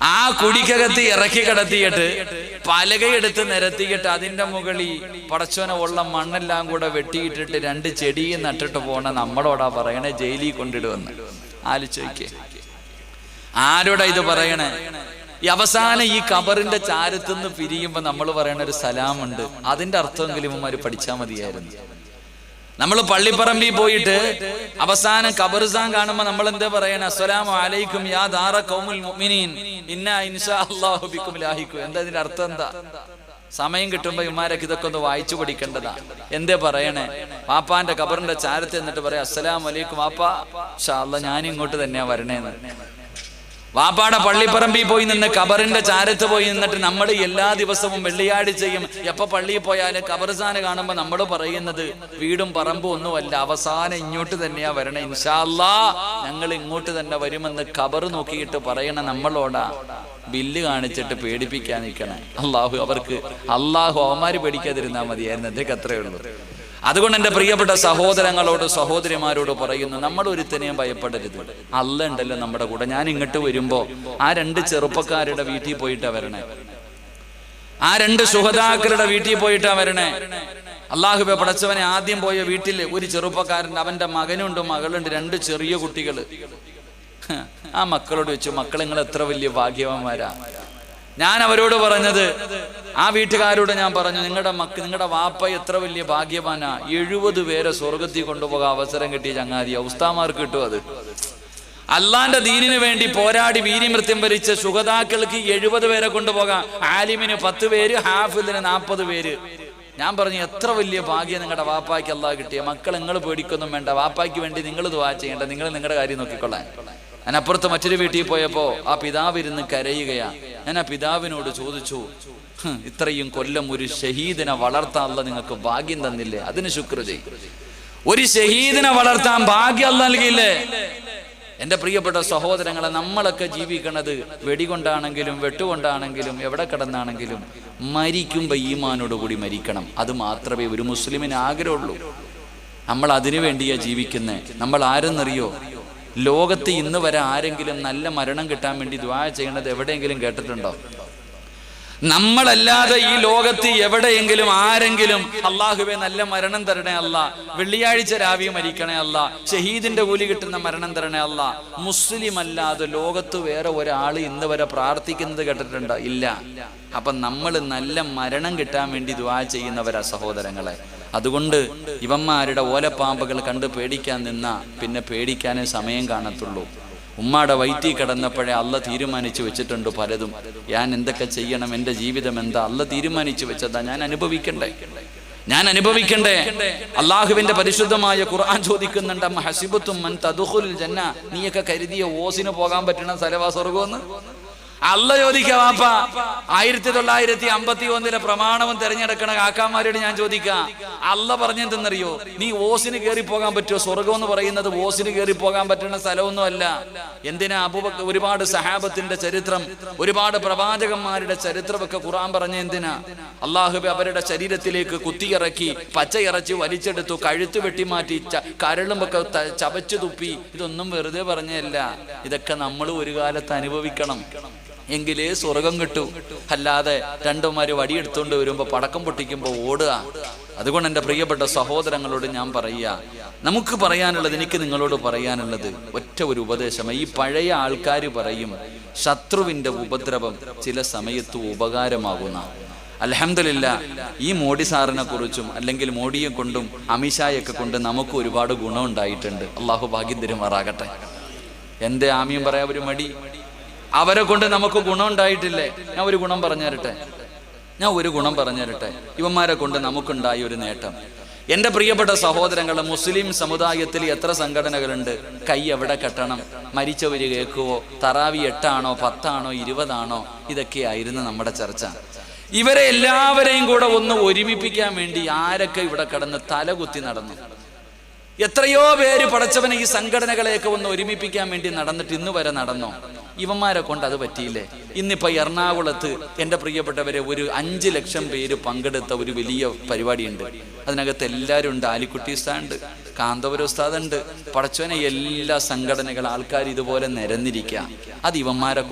ആ കുടിക്കകത്ത് ഇറക്കി കിടത്തിയിട്ട് പലകയെടുത്ത് നിരത്തിയിട്ട് അതിന്റെ മുകളിൽ പടച്ചോന ഉള്ള മണ്ണെല്ലാം കൂടെ വെട്ടിയിട്ടിട്ട് രണ്ട് ചെടിയും നട്ടിട്ട് പോണ നമ്മളോടാ പറയണേ ജയിലിൽ കൊണ്ടിടുവെന്ന്. ആലോചിക്കേ ആരോടാ ഇത് പറയണേ? ഈ അവസാനം ഈ കബറിന്റെ ചാരത്തുനിന്ന് പിരിയുമ്പോ നമ്മൾ പറയണ ഒരു സലാമുണ്ട്. അതിന്റെ അർത്ഥമെങ്കിലും ഇവന്മാര് പഠിച്ചാൽ മതിയായിരുന്നു. നമ്മൾ പള്ളിപ്പറമ്പിൽ പോയിട്ട് അവസാനം കബർസാൻ കാണുമ്പോ നമ്മൾ എന്താ പറയണ? അസ്സലാമു അലൈക്കും യാ ദാറ ഖൗമുൽ മുഅ്മിനീൻ. ഇന്നാ ഇൻഷാ അല്ലാഹു ബിക്കും ലാഹിക്കു എന്താ ഇതിന്റെ അർത്ഥം എന്താ? സമയം കിട്ടുമ്പോ ഇമാരൊക്കെ ഇതൊക്കെ ഒന്ന് വായിച്ചു പഠിക്കേണ്ടതാ. എന്തേ പറയണേ? പാപ്പാന്റെ കബറിന്റെ ചാരത്ത് എന്നിട്ട് പറയാം അസ്സലാം വലൈക്കും പാപ്പാ ഷാ അല്ല ഞാൻ ഇങ്ങോട്ട് തന്നെയാ വരണേന്ന്. വാപ്പാടെ പള്ളിപ്പറമ്പിൽ പോയി നിന്ന് കബറിന്റെ ചാരത്ത് പോയി നിന്നിട്ട് നമ്മൾ എല്ലാ ദിവസവും വെള്ളിയാഴ്ചയും എപ്പോ പള്ളിയിൽ പോയാലും കബർസാന് കാണുമ്പോൾ നമ്മൾ പറയുന്നത് വീടും പറമ്പും ഒന്നുമല്ല അവസാനം ഇങ്ങോട്ട് തന്നെയാ വരണേ. ഇൻഷാല്ലാ ഞങ്ങൾ ഇങ്ങോട്ട് തന്നെ വരുമെന്ന് കബർ നോക്കിയിട്ട് പറയണ നമ്മളോടാ ബില്ല് കാണിച്ചിട്ട് പേടിപ്പിക്കാൻ നിൽക്കണേ. അള്ളാഹു അവർക്ക് അള്ളാഹു അവന്മാര് പേടിക്കാതിരുന്നാൽ മതിയായിരുന്നു. അദ്ദേഹം അത്രയേ ഉള്ളൂ. അതുകൊണ്ട് എന്റെ പ്രിയപ്പെട്ട സഹോദരങ്ങളോട് സഹോദരിമാരോട് പറയുന്നു നമ്മൾ ഒരുത്തനെയും ഭയപ്പെടരുത്. അല്ല ഉണ്ടല്ലോ നമ്മുടെ കൂടെ. ഞാൻ ഇങ്ങോട്ട് വരുമ്പോ ആ രണ്ട് ചെറുപ്പക്കാരുടെ വീട്ടിൽ പോയിട്ടാ വരണേ. ആ രണ്ട് സുഹതാക്കളുടെ വീട്ടിൽ പോയിട്ടാ വരണേ. അള്ളാഹുബെ പടച്ചവനെ ആദ്യം പോയ വീട്ടിൽ ഒരു ചെറുപ്പക്കാരൻ അവന്റെ മകനുണ്ട് മകളുണ്ട് രണ്ട് ചെറിയ കുട്ടികൾ ആ മക്കളോട് വെച്ചു മക്കൾ നിങ്ങൾ എത്ര വലിയ ഭാഗ്യവാന്മാരാ. ഞാൻ അവരോട് പറഞ്ഞത് ആ വീട്ടുകാരോട് ഞാൻ പറഞ്ഞു നിങ്ങളുടെ മക്ക നിങ്ങളുടെ വാപ്പ എത്ര വലിയ ഭാഗ്യവാനാ. എഴുപത് പേരെ സ്വർഗത്തിൽ കൊണ്ടുപോകാൻ അവസരം കിട്ടിയ ചങ്ങാതി. ഉസ്താമാർക്ക് കിട്ടും അത്. അല്ലാന്റെ ദീനിനു വേണ്ടി പോരാടി വീര്യമൃത്യം ഭരിച്ച സുഗതാക്കൾക്ക് എഴുപത് പേരെ കൊണ്ടുപോകാം. ആലിമിന് പത്ത് പേര് ഹാഫിലിന് നാൽപ്പത് പേര്. ഞാൻ പറഞ്ഞു എത്ര വലിയ ഭാഗ്യം നിങ്ങളുടെ വാപ്പായ്ക്ക് അള്ളാഹ് കിട്ടിയ. മക്കൾ നിങ്ങൾ പേടിക്കൊന്നും വേണ്ട. വാപ്പായ്ക്ക് വേണ്ടി നിങ്ങൾ ദുവാ ചെയ്യേണ്ട. നിങ്ങൾ നിങ്ങളുടെ കാര്യം നോക്കിക്കൊള്ളാൻ. ഞാൻ അപ്പുറത്ത് മറ്റൊരു വീട്ടിൽ പോയപ്പോ ആ പിതാവ് ഇരുന്ന് കരയുകയാ. ഞാൻ ആ പിതാവിനോട് ചോദിച്ചു ഇത്രയും കൊല്ലം ഒരു ഷഹീദിനെ വളർത്താനുള്ള നിങ്ങൾക്ക് ഭാഗ്യം തന്നില്ലേ? അതിന് ശുക്ർ ചെയ്യും ഒരു ഷഹീദിനെ വളർത്താൻ ഭാഗ്യം നൽകിയില്ലേ? എന്റെ പ്രിയപ്പെട്ട സഹോദരങ്ങളെ നമ്മളൊക്കെ ജീവിക്കണത് വെടികൊണ്ടാണെങ്കിലും വെട്ടുകൊണ്ടാണെങ്കിലും എവിടെ കിടന്നാണെങ്കിലും മരിക്കുമ്പോൾ ഈമാനോട് കൂടി മരിക്കണം. അത് മാത്രമേ ഒരു മുസ്ലിമിന് ആഗ്രഹമുള്ളൂ. നമ്മൾ അതിനു വേണ്ടിയാ ജീവിക്കുന്നേ. നമ്മൾ ആരെന്നറിയോ? ലോകത്ത് ഇന്ന് വരെ ആരെങ്കിലും നല്ല മരണം കിട്ടാൻ വേണ്ടി ദ്വാ ചെയ്യണത് എവിടെയെങ്കിലും കേട്ടിട്ടുണ്ടോ? നമ്മളല്ലാതെ ഈ ലോകത്ത് എവിടെയെങ്കിലും ആരെങ്കിലും അള്ളാഹുവെ നല്ല മരണം തരണേ അല്ല വെള്ളിയാഴ്ച രാവി മരിക്കണേ അല്ല ഷഹീദിന്റെ കൂലി കിട്ടുന്ന മരണം തരണേ അല്ല മുസ്ലിം അല്ലാതെ ലോകത്ത് വേറെ ഒരാൾ ഇന്ന് വരെ പ്രാർത്ഥിക്കുന്നത് കേട്ടിട്ടുണ്ടോ? ഇല്ല. അപ്പൊ നമ്മൾ നല്ല മരണം കിട്ടാൻ വേണ്ടി ദ്വാ ചെയ്യുന്നവരാ സഹോദരങ്ങളെ. അതുകൊണ്ട് ഇവന്മാരുടെ ഓലപ്പാമ്പുകൾ കണ്ട് പേടിക്കാൻ നിന്ന പിന്നെ പേടിക്കാനേ സമയം കാണത്തുള്ളൂ. ഉമ്മാടെ വൈറ്റി കടന്നപ്പോഴേ അല്ല തീരുമാനിച്ചു വെച്ചിട്ടുണ്ട് പലതും. ഞാൻ എന്തൊക്കെ ചെയ്യണം എന്റെ ജീവിതം എന്താ? അല്ല തീരുമാനിച്ചു വെച്ചതാ ഞാൻ അനുഭവിക്കണ്ടേ? ഞാൻ അനുഭവിക്കണ്ടേ? അള്ളാഹുവിന്റെ പരിശുദ്ധമായ ഖുർആൻ ചോദിക്കുന്നുണ്ട് അമ്മ ഹസിബത്തും മൻ ജന്ന നീയൊക്കെ കരുതിയ ഓസിന് പോകാൻ പറ്റണം സലവാ സ്വർഗമെന്ന് അല്ല ചോദിക്ക വാപ്പ. ആയിരത്തി തൊള്ളായിരത്തി അമ്പത്തി ഒന്നിലെ പ്രമാണവും തെരഞ്ഞെടുക്കണ കാക്കാമാരോട് ഞാൻ ചോദിക്കാം. അല്ല പറഞ്ഞെന്തെന്നറിയോ? നീ ഓസിന് കയറി പോകാൻ പറ്റുമോ? സ്വർഗം എന്ന് പറയുന്നത് ഓസിന് കയറി പോകാൻ പറ്റുന്ന സ്ഥലമൊന്നും അല്ല എന്തിനാ അബുബക്ക ഒരുപാട് സഹാബത്തിന്റെ ചരിത്രം ഒരുപാട് പ്രവാചകന്മാരുടെ ചരിത്രമൊക്കെ ഖുറാൻ പറഞ്ഞ എന്തിനാ? അള്ളാഹുബെ അവരുടെ ശരീരത്തിലേക്ക് കുത്തിയിറക്കി പച്ചയിറച്ചി വലിച്ചെടുത്തു കഴുത്ത് വെട്ടിമാറ്റി മാറ്റി കരളുമൊക്കെ ചവച്ചു തുപ്പി ഇതൊന്നും വെറുതെ പറഞ്ഞല്ല ഇതൊക്കെ നമ്മൾ ഒരു കാലത്ത് അനുഭവിക്കണം. എങ്കിലേ സ്വർഗം കിട്ടൂ. അല്ലാതെ രണ്ടുമാര് വടിയെടുത്തുകൊണ്ട് വരുമ്പോൾ പടക്കം പൊട്ടിക്കുമ്പോൾ ഓടുക. അതുകൊണ്ട് എന്റെ പ്രിയപ്പെട്ട സഹോദരങ്ങളോട് ഞാൻ പറയുക. നമുക്ക് പറയാനുള്ളത് എനിക്ക് നിങ്ങളോട് പറയാനുള്ളത് ഒറ്റ ഒരു ഉപദേശം. ഈ പഴയ ആൾക്കാർ പറയും ശത്രുവിന്റെ ഉപദ്രവം ചില സമയത്ത് ഉപകാരമാകുന്ന അലഹമില്ല ഈ മോഡി സാറിനെ കുറിച്ചും അല്ലെങ്കിൽ മോഡിയെ കൊണ്ടും അമിത്ഷായൊക്കെ കൊണ്ട് നമുക്ക് ഒരുപാട് ഗുണം ഉണ്ടായിട്ടുണ്ട് അള്ളാഹു ഭാഗ്യം തരുമാറാകട്ടെ. എന്റെ ആമിയും പറയാ ഒരു മടി. അവരെ കൊണ്ട് നമുക്ക് ഗുണം ഉണ്ടായിട്ടില്ലേ? ഞാൻ ഒരു ഗുണം പറഞ്ഞു തരട്ടെ ഞാൻ ഒരു ഗുണം പറഞ്ഞു തരട്ടെ ഇവന്മാരെ കൊണ്ട് നമുക്കുണ്ടായ ഒരു നേട്ടം. എന്റെ പ്രിയപ്പെട്ട സഹോദരങ്ങളെ മുസ്ലിം സമുദായത്തിൽ എത്ര സംഘടനകളുണ്ട്? കൈ എവിടെ കെട്ടണം? മരിച്ചവര് കേൾക്കുവോ? തറാവി എട്ടാണോ പത്താണോ ഇരുപതാണോ? ഇതൊക്കെയായിരുന്നു നമ്മുടെ ചർച്ച. ഇവരെ എല്ലാവരെയും കൂടെ ഒന്ന് ഒരുമിപ്പിക്കാൻ വേണ്ടി ആരൊക്കെ ഇവിടെ കിടന്ന് തലകുത്തി നടന്നു? എത്രയോ പേര് പടച്ചവനെ ഈ സംഘടനകളെയൊക്കെ ഒന്ന് ഒരുമിപ്പിക്കാൻ വേണ്ടി നടന്നിട്ട് ഇന്ന് വരെ നടന്നോ? ഇവന്മാരെ കൊണ്ട് അത് പറ്റിയില്ലേ? ഇന്നിപ്പോ എറണാകുളത്ത് എന്റെ പ്രിയപ്പെട്ടവരെ ഒരു അഞ്ച് ലക്ഷം പേര് പങ്കെടുത്ത ഒരു വലിയ പരിപാടിയുണ്ട്. അതിനകത്ത് എല്ലാവരും ഉണ്ട്. ആലിക്കുട്ടി ഉസ്താദുണ്ട് കാന്തപുര ഉസ്താദുണ്ട്. പടച്ചവനെ എല്ലാ സംഘടനകൾ ആൾക്കാർ ഇതുപോലെ നിരന്നിരിക്കുക. അത് ഇവന്മാരെ